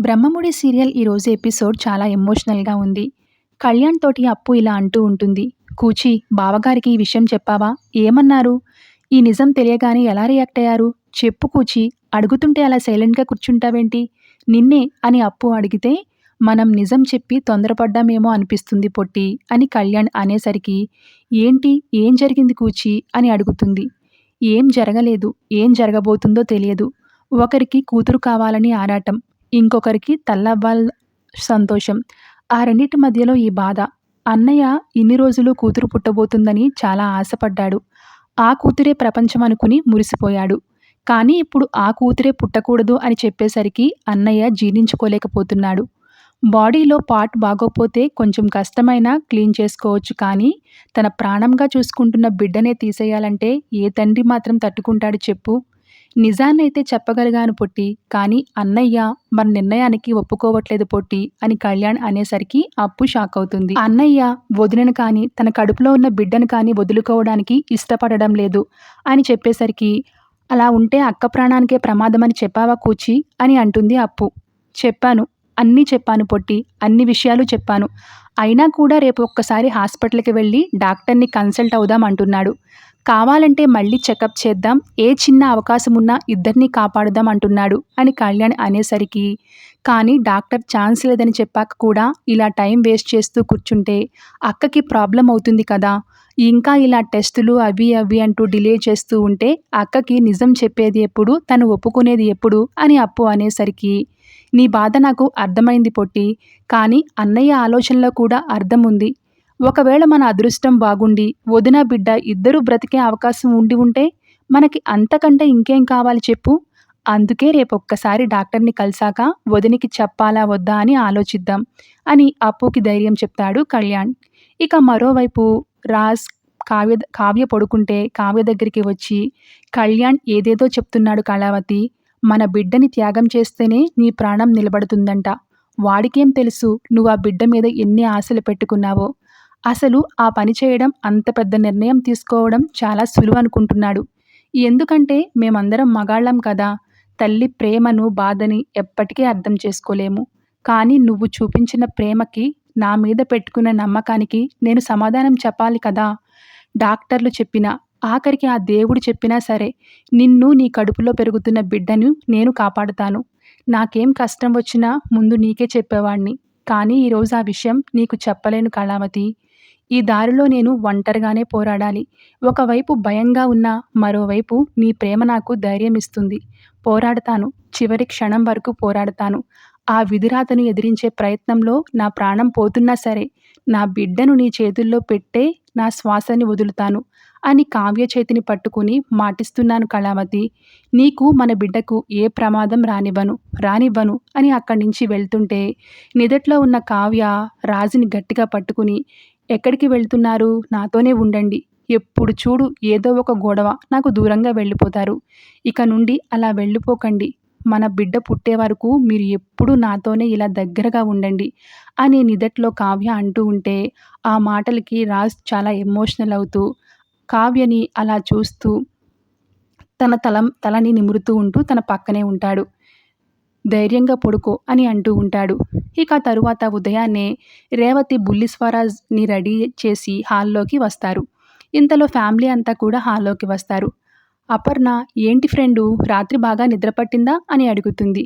Brahmamudi serial ఈరోజు episode చాలా ఎమోషనల్గా ఉంది. కళ్యాణ్ తోటి అప్పు ఇలా అంటూ ఉంటుంది. కూచి బావగారికి ఈ విషయం చెప్పావా? ఏమన్నారు? ఈ నిజం తెలియగానే ఎలా రియాక్ట్ అయ్యారు? చెప్పు కూచి అడుగుతుంటే అలా సైలెంట్గా కూర్చుంటావేంటి? నిన్నే అని అప్పు అడిగితే మనం నిజం చెప్పి తొందరపడ్డామేమో అనిపిస్తుంది పొట్టి అని కళ్యాణ్ అనేసరికి ఏంటి ఏం జరిగింది కూచి? అని అడుగుతుంది. ఏం జరగలేదు ఏం జరగబోతుందో తెలియదు. ఒకరికి కూతురు కావాలని ఆరాటం ఇంకొకరికి తల్లవ్వాల సంతోషం. ఆ రెండింటి మధ్యలో ఈ బాధ. అన్నయ్య ఇన్ని రోజులు కూతురు పుట్టబోతుందని చాలా ఆశపడ్డాడు. ఆ కూతురే ప్రపంచం అనుకుని మురిసిపోయాడు. కానీ ఇప్పుడు ఆ కూతురే పుట్టకూడదు అని చెప్పేసరికి అన్నయ్య జీర్ణించుకోలేకపోతున్నాడు. బాడీలో పార్ట్ బాగోపోతే కొంచెం కష్టమైనా క్లీన్ చేసుకోవచ్చు కానీ తన ప్రాణంగా చూసుకుంటున్న బిడ్డనే తీసేయాలంటే ఏ తండ్రి మాత్రం తట్టుకుంటాడు చెప్పు. నిజాన్నైతే చెప్పగలిగాను పొట్టి కానీ అన్నయ్య మన నిర్ణయానికి ఒప్పుకోవట్లేదు పొట్టి అని కళ్యాణ్ అనేసరికి అప్పు షాక్ అవుతుంది. అన్నయ్య వదినను కానీ తన కడుపులో ఉన్న బిడ్డను కానీ వదులుకోవడానికి ఇష్టపడడం లేదు అని చెప్పేసరికి అలా ఉంటే అక్క ప్రాణానికే ప్రమాదమని చెప్పావా కూచి? అని అంటుంది అప్పు. చెప్పాను. అన్నీ చెప్పాను పొట్టి. అన్ని విషయాలు చెప్పాను. అయినా కూడా రేపు ఒక్కసారి హాస్పిటల్కి వెళ్ళి డాక్టర్ని కన్సల్ట్ అవుదాం అంటున్నాడు. కావాలంటే మళ్ళీ చెకప్ చేద్దాం. ఏ చిన్న అవకాశం ఉన్నా ఇద్దరిని కాపాడుదాం అంటున్నాడు అని కళ్యాణ్ అనేసరికి. కానీ డాక్టర్ ఛాన్స్ లేదని చెప్పాక కూడా ఇలా టైం వేస్ట్ చేస్తూ కూర్చుంటే అక్కకి ప్రాబ్లం అవుతుంది కదా. ఇంకా ఇలా టెస్టులు అవి అవి అంటూ డిలే చేస్తూ ఉంటే అక్కకి నిజం చెప్పేది ఎప్పుడు తను ఒప్పుకునేది ఎప్పుడు అని అప్పు అనేసరికి. నీ బాధ నాకు అర్థమైంది పొట్టి. కానీ అన్నయ్య ఆలోచనలో కూడా అర్థం ఉంది ఒకవేళ మన అదృష్టం బాగుండి వదిన బిడ్డ ఇద్దరూ బ్రతికే అవకాశం ఉండి ఉంటే మనకి అంతకంటే ఇంకేం కావాలి చెప్పు? అందుకే రేపు ఒక్కసారి డాక్టర్ని కలిసాక వదినికి చెప్పాలా వద్దా అని ఆలోచిద్దాం అని అప్పుకి ధైర్యం చెప్తాడు కళ్యాణ్. ఇక మరోవైపు రాజ్ కావ్య కావ్య పడుకుంటే కావ్య దగ్గరికి వచ్చి కళ్యాణ్ ఏదేదో చెప్తున్నాడు కళావతి మన బిడ్డని త్యాగం చేస్తేనే నీ ప్రాణం నిలబడుతుందంట. వాడికేం తెలుసు? నువ్వు ఆ బిడ్డ మీద ఎన్ని ఆశలు పెట్టుకున్నావో? అసలు ఆ పని చేయడం అంత పెద్ద నిర్ణయం తీసుకోవడం చాలా సులువు అనుకుంటున్నాడు. ఎందుకంటే మేమందరం మగాళ్ళం కదా తల్లి ప్రేమను బాధని ఎప్పటికీ అర్థం చేసుకోలేము. కానీ నువ్వు చూపించిన ప్రేమకి నా మీద పెట్టుకున్న నమ్మకానికి నేను సమాధానం చెప్పాలి కదా? డాక్టర్లు చెప్పినా ఆఖరికి ఆ దేవుడు చెప్పినా సరే నిన్ను నీ కడుపులో పెరుగుతున్న బిడ్డను నేను కాపాడుతాను. నాకేం కష్టం వచ్చినా ముందు నీకే చెప్పేవాణ్ణి. కానీ ఈరోజు ఆ విషయం నీకు చెప్పలేను కళావతి. ఈ దారిలో నేను ఒంటరిగానే పోరాడాలి. ఒకవైపు భయంగా ఉన్నా మరోవైపు నీ ప్రేమ నాకు ధైర్యం ఇస్తుంది. పోరాడతాను. చివరి క్షణం వరకు పోరాడతాను. ఆ విధురాతను ఎదిరించే ప్రయత్నంలో నా ప్రాణం పోతున్నా సరే నా బిడ్డను నీ చేతుల్లో పెట్టే నా శ్వాసని వదులుతాను అని కావ్య చేతిని పట్టుకుని మాటిస్తున్నాను కళావతి. నీకు మన బిడ్డకు ఏ ప్రమాదం రానివ్వను రానివ్వను అని అక్కడి నుంచి వెళ్తుంటే నిదట్లో ఉన్న కావ్య రాజుని గట్టిగా పట్టుకుని ఎక్కడికి వెళ్తున్నారు? నాతోనే ఉండండి. ఎప్పుడు చూడు ఏదో ఒక గొడవ నాకు దూరంగా వెళ్ళిపోతారు. ఇక నుండి అలా వెళ్ళిపోకండి. మన బిడ్డ పుట్టే వరకు మీరు ఎప్పుడూ నాతోనే ఇలా దగ్గరగా ఉండండి అని నిదట్లో కావ్య అంటూ ఉంటే ఆ మాటలకి రాజ్ చాలా ఎమోషనల్ అవుతూ కావ్యని అలా చూస్తూ తన తల తలని నిమురుతూ ఉంటూ తన పక్కనే ఉంటాడు. ధైర్యంగా పడుకో అని అంటూ ఉంటాడు. ఇక తరువాత ఉదయాన్నే రేవతి బుల్లి స్వరాజ్ని రెడీ చేసి హాల్లోకి వస్తారు. ఇంతలో ఫ్యామిలీ అంతా కూడా హాల్లోకి వస్తారు. అపర్ణ ఏంటి ఫ్రెండు రాత్రి బాగా నిద్రపట్టిందా అని అడుగుతుంది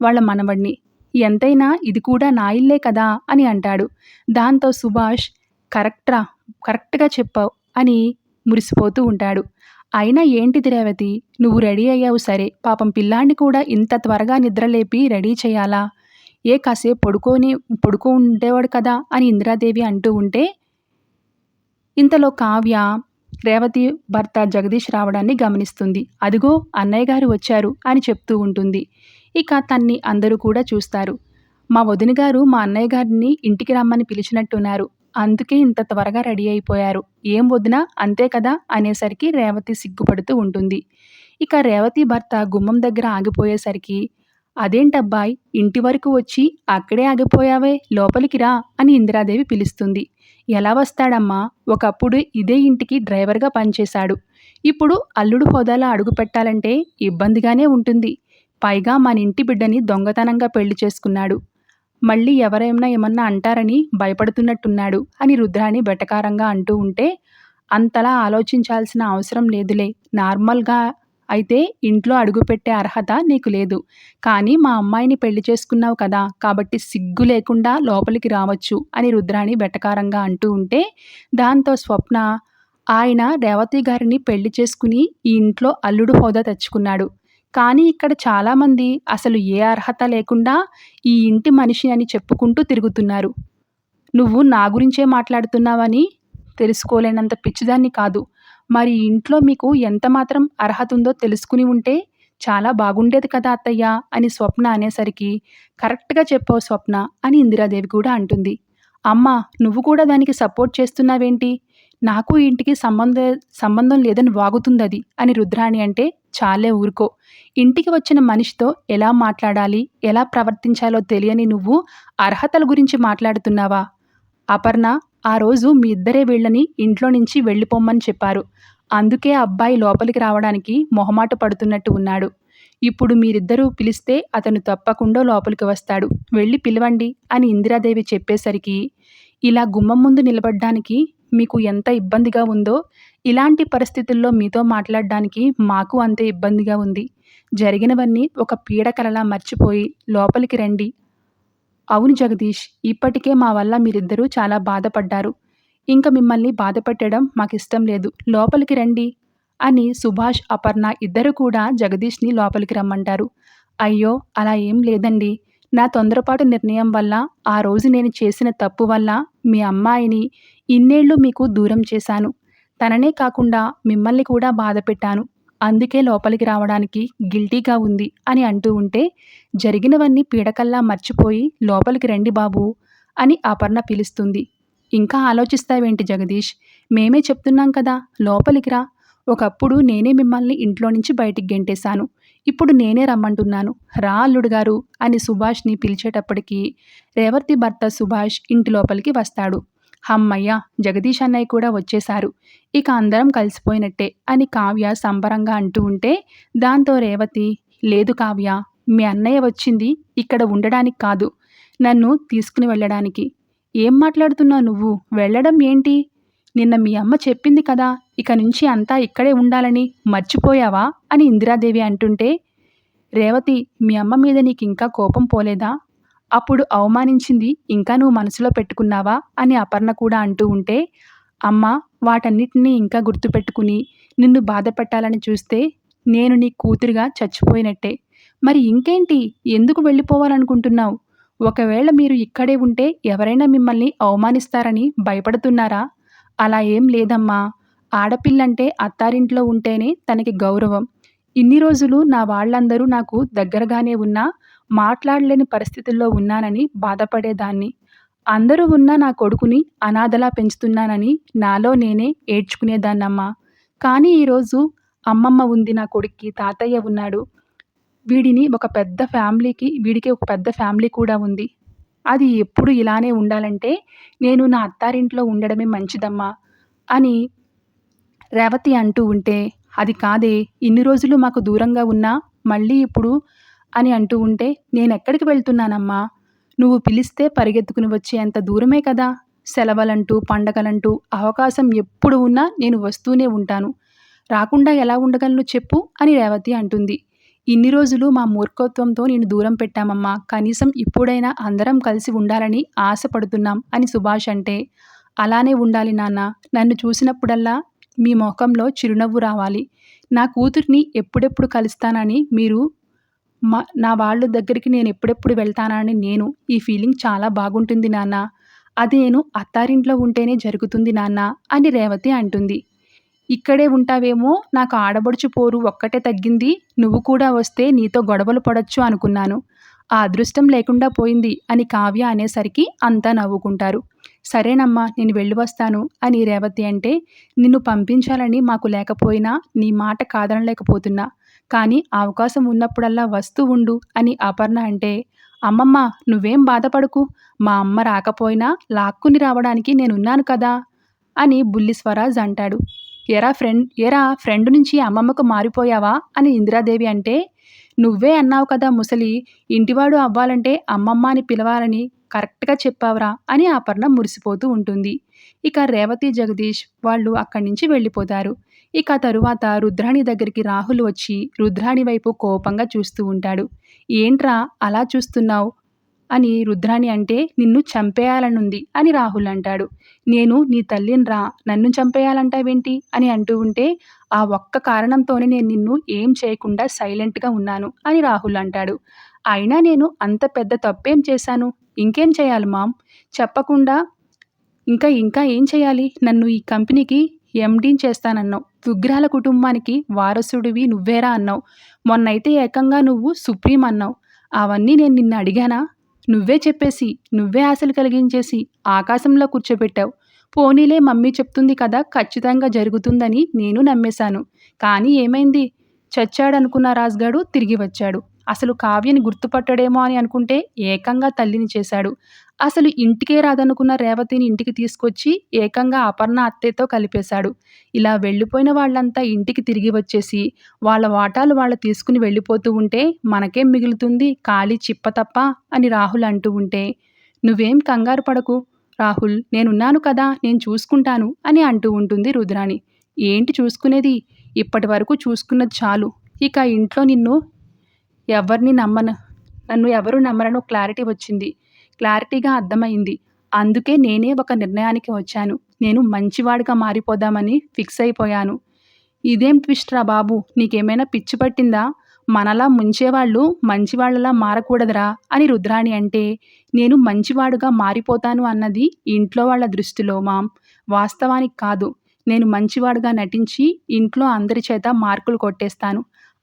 వాళ్ళ మనవడిని ఎంతైనా ఇది కూడా నా ఇల్లే కదా? అని అంటాడు. దాంతో సుభాష్ కరెక్ట్రా కరెక్ట్గా చెప్పావు అని మురిసిపోతూ ఉంటాడు. అయినా ఏంటిది రేవతి? నువ్వు రెడీ అయ్యావు సరే. పాపం పిల్లాన్ని కూడా ఇంత త్వరగా నిద్రలేపి రెడీ చేయాలా? ఏ కాసేపు పడుకొని పడుకో ఉండేవాడు కదా అని ఇందిరాదేవి అంటూ ఉంటే ఇంతలో కావ్య రేవతి భర్త జగదీష్ రావడాన్ని గమనిస్తుంది. అదిగో అన్నయ్య గారు వచ్చారు అని చెప్తూ ఉంటుంది. ఇక తన్ని అందరూ కూడా చూస్తారు. మా వదిన గారు మా అన్నయ్య గారిని ఇంటికి రమ్మని పిలిచినట్టున్నారు. అందుకే ఇంత త్వరగా రెడీ అయిపోయారు. ఏం వదినా అంతే కదా? అనేసరికి రేవతి సిగ్గుపడుతూ ఉంటుంది. ఇక రేవతి భర్త గుమ్మం దగ్గర ఆగిపోయేసరికి అదేంటబ్బాయ్? ఇంటి వరకు వచ్చి అక్కడే ఆగిపోయావే? లోపలికి రా అని ఇందిరాదేవి పిలుస్తుంది. ఎలా వస్తాడమ్మా? ఒకప్పుడు ఇదే ఇంటికి డ్రైవర్గా పనిచేశాడు. ఇప్పుడు అల్లుడు హోదాలో అడుగు పెట్టాలంటే ఇబ్బందిగానే ఉంటుంది. పైగా మన ఇంటి బిడ్డని దొంగతనంగా పెళ్ళి చేసుకున్నాడు. మళ్ళీ ఎవరైనా ఏమన్నా అంటారని భయపడుతున్నట్టున్నాడు అని రుద్రాణి బెటకారంగా అంటూ ఉంటే అంతలా ఆలోచించాల్సిన అవసరం లేదులే. నార్మల్గా అయితే ఇంట్లో అడుగుపెట్టే అర్హత నీకు లేదు. కానీ మా అమ్మాయిని పెళ్ళి చేసుకున్నావు కదా కాబట్టి సిగ్గు లేకుండా లోపలికి రావచ్చు అని రుద్రాణి బెటకారంగా అంటూ ఉంటే దాంతో స్వప్న ఆయన రేవతి గారిని పెళ్ళి చేసుకుని ఈ ఇంట్లో అల్లుడు హోదా తెచ్చుకున్నాడు. కానీ ఇక్కడ చాలామంది అసలు ఏ అర్హత లేకుండా ఈ ఇంటి మనిషి అని చెప్పుకుంటూ తిరుగుతున్నారు. నువ్వు నా గురించే మాట్లాడుతున్నావని తెలుసుకోలేనంత పిచ్చిదాన్ని కాదు. మరి ఇంట్లో మీకు ఎంత మాత్రం అర్హత ఉందో తెలుసుకుని ఉంటే చాలా బాగుండేది కదా అత్తయ్య అని స్వప్న అనేసరికి కరెక్ట్గా చెప్పావు స్వప్న అని ఇందిరాదేవి కూడా అంటుంది. అమ్మ నువ్వు కూడా దానికి సపోర్ట్ చేస్తున్నావేంటి? నాకు ఇంటికి సంబంధ సంబంధం లేదని వాగుతుంది అది అని రుద్రాణి అంటే చాలే ఊరుకో. ఇంటికి వచ్చిన మనిషితో ఎలా మాట్లాడాలి ఎలా ప్రవర్తించాలో తెలియని నువ్వు అర్హతల గురించి మాట్లాడుతున్నావా? అపర్ణ ఆ రోజు మీ ఇద్దరే వీళ్ళని ఇంట్లో నుంచి వెళ్ళిపోమ్మని చెప్పారు. అందుకే అబ్బాయి లోపలికి రావడానికి మొహమాట పడుతున్నట్టు ఉన్నాడు. ఇప్పుడు మీరిద్దరూ పిలిస్తే అతను తప్పకుండా లోపలికి వస్తాడు. వెళ్ళి పిలవండి అని ఇందిరాదేవి చెప్పేసరికి ఇలా గుమ్మం ముందు నిలబడ్డానికి మీకు ఎంత ఇబ్బందిగా ఉందో ఇలాంటి పరిస్థితుల్లో మీతో మాట్లాడడానికి మాకు అంతే ఇబ్బందిగా ఉంది. జరిగినవన్నీ ఒక పీడకలలా మర్చిపోయి లోపలికి రండి. అవును జగదీష్ ఇప్పటికే మా వల్ల మీరిద్దరూ చాలా బాధపడ్డారు. ఇంకా మిమ్మల్ని బాధపెట్టడం మాకిష్టం లేదు. లోపలికి రండి అని సుభాష్ అపర్ణ ఇద్దరు కూడా జగదీష్ని లోపలికి రమ్మంటారు. అయ్యో అలా ఏం లేదండి. నా తొందరపాటు నిర్ణయం వల్ల ఆ రోజు నేను చేసిన తప్పు వల్ల మీ అమ్మాయిని ఇన్నేళ్ళు మీకు దూరం చేశాను. తననే కాకుండా మిమ్మల్ని కూడా బాధ పెట్టాను. అందుకే లోపలికి రావడానికి గిల్టీగా ఉంది అని అంటూ ఉంటే జరిగినవన్నీ పీడకల్లా మర్చిపోయి లోపలికి రండి బాబు అని అపర్ణ పిలుస్తుంది. ఇంకా ఆలోచిస్తావేంటి జగదీష్? మేమే చెప్తున్నాం కదా లోపలికి రా. ఒకప్పుడు నేనే మిమ్మల్ని ఇంట్లో నుంచి బయటికి గెంటేశాను. ఇప్పుడు నేనే రమ్మంటున్నాను. రా అల్లుడు గారు అని సుభాష్ని పిలిచేటప్పటికీ రేవర్తి భర్త సుభాష్ ఇంటి లోపలికి వస్తాడు. హమ్మయ్య జగదీష్ అన్నయ్య కూడా వచ్చేశారు. ఇక అందరం కలిసిపోయినట్టే అని కావ్య సంబరంగా అంటూ ఉంటే దాంతో రేవతి లేదు కావ్య మీ అన్నయ్య వచ్చింది ఇక్కడ ఉండడానికి కాదు నన్ను తీసుకుని వెళ్ళడానికి. ఏం మాట్లాడుతున్నావు నువ్వు? వెళ్ళడం ఏంటి? నిన్న మీ అమ్మ చెప్పింది కదా ఇక నుంచి అంతా ఇక్కడే ఉండాలని మర్చిపోయావా? అని ఇందిరాదేవి అంటుంటే రేవతి మీ అమ్మ మీద నీకు ఇంకా కోపం పోలేదా? అప్పుడు అవమానించింది ఇంకా నువ్వు మనసులో పెట్టుకున్నావా? అని అపర్ణ కూడా అంటూ ఉంటే అమ్మ వాటన్నిటినీ ఇంకా గుర్తుపెట్టుకుని నిన్ను బాధపెట్టాలని చూస్తే నేను నీ కూతురుగా చచ్చిపోయినట్టే. మరి ఇంకేంటి? ఎందుకు వెళ్ళిపోవాలనుకుంటున్నావు? ఒకవేళ మీరు ఇక్కడే ఉంటే ఎవరైనా మిమ్మల్ని అవమానిస్తారని భయపడుతున్నారా? అలా ఏం లేదమ్మా. ఆడపిల్లంటే అత్తారింట్లో ఉంటేనే తనకి గౌరవం. ఇన్ని రోజులు నా వాళ్ళందరూ నాకు దగ్గరగానే ఉన్నా మాట్లాడలేని పరిస్థితుల్లో ఉన్నానని బాధపడేదాన్ని. అందరూ ఉన్న నా కొడుకుని అనాథలా పెంచుతున్నానని నాలో నేనే ఏడ్చుకునేదాన్నమ్మా. కానీ ఈరోజు అమ్మమ్మ ఉంది నా కొడుక్కి తాతయ్య ఉన్నాడు. వీడిని ఒక పెద్ద ఫ్యామిలీకి వీడికి ఒక పెద్ద ఫ్యామిలీ కూడా ఉంది. అది ఎప్పుడు ఇలానే ఉండాలంటే నేను నా అత్తారింట్లో ఉండడమే మంచిదమ్మా అని రేవతి అంటూ ఉంటే అది కాదే ఇన్ని రోజులు మాకు దూరంగా ఉన్నా మళ్ళీ ఇప్పుడు అని అంటూ ఉంటే నేనెక్కడికి వెళ్తున్నానమ్మా? నువ్వు పిలిస్తే పరిగెత్తుకుని వచ్చే అంత దూరమే కదా? సెలవులంటూ పండగలంటూ అవకాశం ఎప్పుడు ఉన్నా నేను వస్తూనే ఉంటాను. రాకుండా ఎలా ఉండగలను చెప్పు అని రేవతి అంటుంది. ఇన్ని రోజులు మా మూర్ఖత్వంతో నేను దూరం పెట్టామమ్మా. కనీసం ఇప్పుడైనా అందరం కలిసి ఉండాలని ఆశపడుతున్నాం అని సుభాష్ అంటే అలానే ఉండాలి నాన్న. నన్ను చూసినప్పుడల్లా మీ ముఖంలో చిరునవ్వు రావాలి. నా కూతుర్ని ఎప్పుడెప్పుడు కలుస్తానని మీరు మా నా వాళ్ళ దగ్గరికి నేను ఎప్పుడెప్పుడు వెళ్తానని నేను ఈ ఫీలింగ్ చాలా బాగుంటుంది నాన్న. అది నేను అత్తారింట్లో ఉంటేనే జరుగుతుంది నాన్న అని రేవతి అంటుంది. ఇక్కడే ఉంటావేమో నాకు ఆడబడుచు పోరు ఒక్కటే తగ్గింది నువ్వు కూడా వస్తే నీతో గొడవలు పడొచ్చు అనుకున్నాను. ఆ అదృష్టం లేకుండా పోయింది అని కావ్య అనేసరికి అంతా నవ్వుకుంటారు. సరేనమ్మా నేను వెళ్ళి వస్తాను అని రేవతి అంటే నిన్ను పంపించాలని మాకు లేకపోయినా నీ మాట కాదనలేకపోతున్నా. కానీ అవకాశం ఉన్నప్పుడల్లా వస్తూ ఉండు అని అపర్ణ అంటే అమ్మమ్మ నువ్వేం బాధపడకు మా అమ్మ రాకపోయినా లాక్కుని రావడానికి నేనున్నాను కదా అని బుల్లి స్వరాజ్ అంటాడు. ఎరా ఫ్రెండ్ ఎరా ఫ్రెండ్ నుంచి అమ్మమ్మకు మారిపోయావా అని ఇందిరాదేవి అంటే నువ్వే అన్నావు కదా ముసలి ఇంటివాడు అవ్వాలంటే అమ్మమ్మ అని పిలవాలని కరెక్ట్గా చెప్పావురా అని అపర్ణ మురిసిపోతూ ఉంటుంది. ఇక రేవతి జగదీష్ వాళ్ళు అక్కడి నుంచి వెళ్ళిపోతారు. ఇక తరువాత రుద్రాణి దగ్గరికి రాహుల్ వచ్చి రుద్రాణి వైపు కోపంగా చూస్తూ ఉంటాడు. ఏంట్రా అలా చూస్తున్నావు అని రుద్రాణి అంటే నిన్ను చంపేయాలనుంది అని రాహుల్ అంటాడు. నేను నీ తల్లిని రా నన్ను చంపేయాలంటావేంటి అని అంటూ ఉంటే ఆ ఒక్క కారణంతోనే నేను నిన్ను ఏం చేయకుండా సైలెంట్గా ఉన్నాను అని రాహుల్ అంటాడు. అయినా నేను అంత పెద్ద తప్పేం చేశాను? ఇంకేం చేయాలి మామ్? చెప్పకుండా ఇంకా ఇంకా ఏం చేయాలి? నన్ను ఈ కంపెనీకి ఎండీని చేస్తానన్నావు. విగ్రహాల కుటుంబానికి వారసుడివి నువ్వేరా అన్నావు. మొన్నైతే ఏకంగా నువ్వు సుప్రీం అన్నావు. అవన్నీ నేను నిన్ను అడిగానా? నువ్వే చెప్పేసి నువ్వే ఆశలు కలిగించేసి ఆకాశంలో కూర్చోబెట్టావు. పోనీలే మమ్మీ చెప్తుంది కదా ఖచ్చితంగా జరుగుతుందని నేను నమ్మేశాను. కానీ ఏమైంది? చచ్చాడనుకున్న రాజుగాడు తిరిగి వచ్చాడు. అసలు కావ్యని గుర్తుపట్టడేమో అని అనుకుంటే ఏకంగా తల్లిని చేశాడు. అసలు ఇంటికే రాదనుకున్న రేవతిని ఇంటికి తీసుకొచ్చి ఏకంగా అపర్ణ అత్తయ్యతో కలిపేశాడు. ఇలా వెళ్ళిపోయిన వాళ్ళంతా ఇంటికి తిరిగి వచ్చేసి వాళ్ళ వాటాలు వాళ్ళు తీసుకుని వెళ్ళిపోతూ ఉంటే మనకేం మిగులుతుంది? ఖాళీ చిప్ప తప్ప అని రాహుల్ అంటూ ఉంటే నువ్వేం కంగారు పడకు. రాహుల్ నేనున్నాను కదా నేను చూసుకుంటాను అని అంటూ ఉంటుంది రుద్రాణి. ఏంటి చూసుకునేది? ఇప్పటి వరకు చూసుకున్నది చాలు. ఇక ఇంట్లో నిన్ను ఎవరిని నమ్మను? నన్ను ఎవరు నమ్మరనో క్లారిటీ వచ్చింది. క్లారిటీగా అర్థమైంది. అందుకే నేనే ఒక నిర్ణయానికి వచ్చాను. నేను మంచివాడిగా మారిపోదామని ఫిక్స్ అయిపోయాను. ఇదేం ట్విస్ట్ రా బాబు? నీకేమైనా పిచ్చి పట్టిందా? మనలా ముంచేవాళ్ళు మంచివాళ్ళలా మారకూడదురా అని రుద్రాణి అంటే నేను మంచివాడుగా మారిపోతాను అన్నది ఇంట్లో వాళ్ళ దృష్టిలో మాం వాస్తవానికి కాదు. నేను మంచివాడుగా నటించి ఇంట్లో అందరి చేత మార్కులు కొట్టేస్తాను.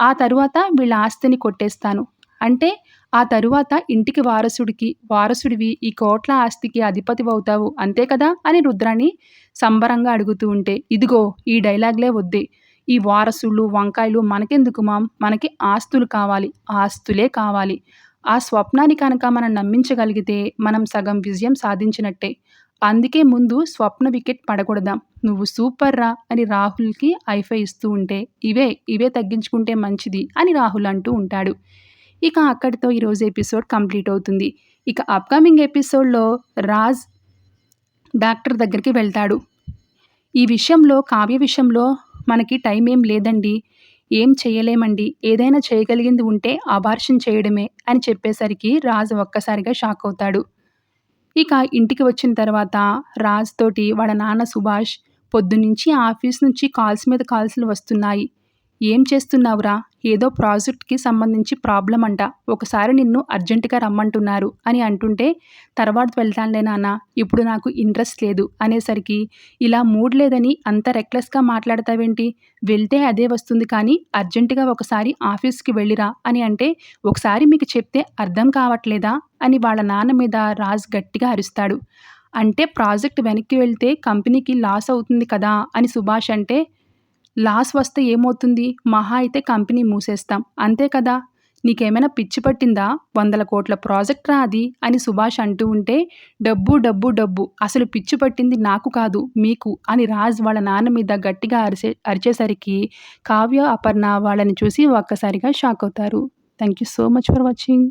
ఆ తరువాత వీళ్ళ ఆస్తిని కొట్టేస్తాను. అంటే ఆ తరువాత ఇంటికి వారసుడికి వారసుడివి ఈ కోట్ల ఆస్తికి అధిపతి అవుతావు అంతే కదా? అని రుద్రాణి సంబరంగా అడుగుతూ ఉంటే ఇదిగో ఈ డైలాగ్లే వద్దే. ఈ వారసులు వంకాయలు మనకెందుకు మామ్? మనకి ఆస్తులు కావాలి ఆస్తులే కావాలి. ఆ స్వప్నాన్ని కనుక మనం నమ్మించగలిగితే మనం సగం విజయం సాధించినట్టే. అందుకే ముందు స్వప్న వికెట్ పడకూడదాం. నువ్వు సూపర్ రా అని రాహుల్కి ఐఫై ఇస్తూ ఉంటే ఇవే ఇవే తగ్గించుకుంటే మంచిది అని రాహుల్ అంటూ ఉంటాడు. ఇక అక్కడితో ఈరోజు ఎపిసోడ్ కంప్లీట్ అవుతుంది. ఇక అప్కమింగ్ ఎపిసోడ్లో రాజ్ డాక్టర్ దగ్గరికి వెళ్తాడు. ఈ విషయంలో కావ్య విషయంలో మనకి టైం ఏం లేదండి. ఏం చేయలేమండి. ఏదైనా చేయగలిగింది ఉంటే అబార్షన్ చేయడమే అని చెప్పేసరికి రాజ్ ఒక్కసారిగా షాక్ అవుతాడు. ఇక ఇంటికి వచ్చిన తర్వాత రాజ్ తోటి వాళ్ళ నాన్న సుభాష్ పొద్దునుంచి ఆఫీస్ నుంచి కాల్స్ మీద కాల్స్లు వస్తున్నాయి. ఏం చేస్తున్నావురా? ఏదో ప్రాజెక్ట్కి సంబంధించి ప్రాబ్లం అంట. ఒకసారి నిన్ను అర్జెంటుగా రమ్మంటున్నారు అని అంటుంటే తర్వాత వెళ్తానులే నాన్న ఇప్పుడు నాకు ఇంట్రెస్ట్ లేదు అనేసరికి ఇలా మూడ్ లేదని అంత రెక్లెస్గా మాట్లాడతావేంటి? వెళ్తే అదే వస్తుంది కానీ అర్జెంటుగా ఒకసారి ఆఫీస్కి వెళ్ళిరా అని అంటే ఒకసారి మీకు చెప్తే అర్థం కావట్లేదా? అని వాళ్ళ నాన్న మీద రాజ్ గట్టిగా అరుస్తాడు. అంటే ప్రాజెక్ట్ వెనక్కి వెళ్తే కంపెనీకి లాస్ అవుతుంది కదా? అని సుభాష్ అంటే లాస్ వస్తే ఏమవుతుంది? మహా అయితే కంపెనీ మూసేస్తాం. అంతే కదా? నీకేమైనా పిచ్చి పట్టిందా? వందల కోట్ల ప్రాజెక్ట్ రా అది అని సుభాష్ అంటూ ఉంటే డబ్బు డబ్బు డబ్బు. అసలు పిచ్చి పట్టింది నాకు కాదు మీకు అని రాజ్ వాళ్ళ నాన్న మీద గట్టిగా అరిసే అరిచేసరికి కావ్య అపర్ణ వాళ్ళని చూసి ఒక్కసారిగా షాక్ అవుతారు. Thank you so much for watching.